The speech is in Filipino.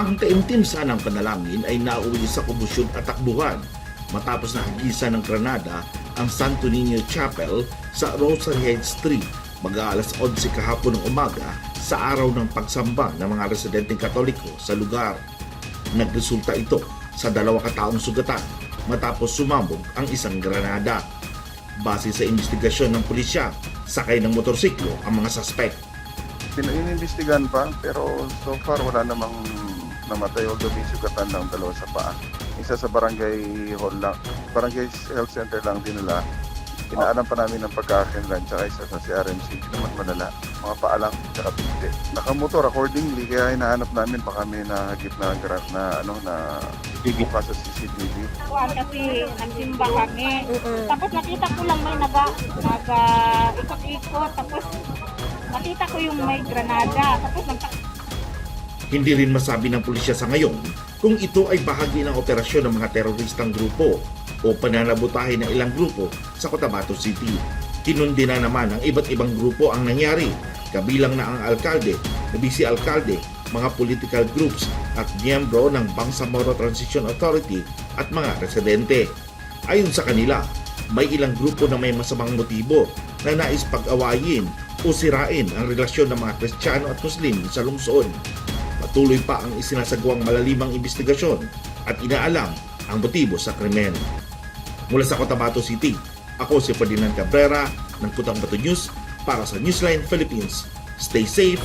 Ang taimtim sanang panalangin ay nauwi sa kumusyon at takbuhan matapos na hagisa ng Granada ang Santo Niño Chapel sa Heights Street mag-aalas 11 kahapon ng umaga sa araw ng pagsamba ng mga residenteng katoliko sa lugar. Nagresulta ito sa dalawa kataong sugatan matapos sumabog ang isang granada. Base sa investigasyon ng pulisya, sakay ng motorsiklo ang mga suspect. Pin- Inimbestigahan pa, pero so far wala namang namatay o may sugatan ng dalawa sa paa. Isa sa barangay hall lang, barangay health center lang din nila. Inaalam pa namin ng pagkakakinlan, tsaka isa sa si RMC, hindi naman malala. Mga paa lang, tsaka pinte. Nakamotor accordingly, kaya hinahanap namin pa kami na hagip na, gra- na ano, na buka sa CCTV. Kuwan kasi nagsimba kami. Tapos nakita ko lang may naga, naga ikot-ikot. Tapos nakita ko yung may granada. Tapos nagtak Hindi rin masabi ng pulisya sa ngayon kung ito ay bahagi ng operasyon ng mga teroristang grupo o pananabutahe ng ilang grupo sa Cotabato City. Kinundi na naman ng iba't ibang grupo ang nangyari, kabilang na ang alkalde, na vice alkalde, mga political groups at miyembro ng Bangsamoro Transition Authority at mga residente. Ayon sa kanila, may ilang grupo na may masamang motibo na nais pag-awayin o sirain ang relasyon ng mga Kristiyano at Muslim sa lungsod. Patuloy pa ang isinasagawang malalimang investigasyon at inaalam ang motibo sa krimen. Mula sa Cotabato City, ako si Ferdinand Cabrera ng Kutang Bato News para sa Newsline Philippines. Stay safe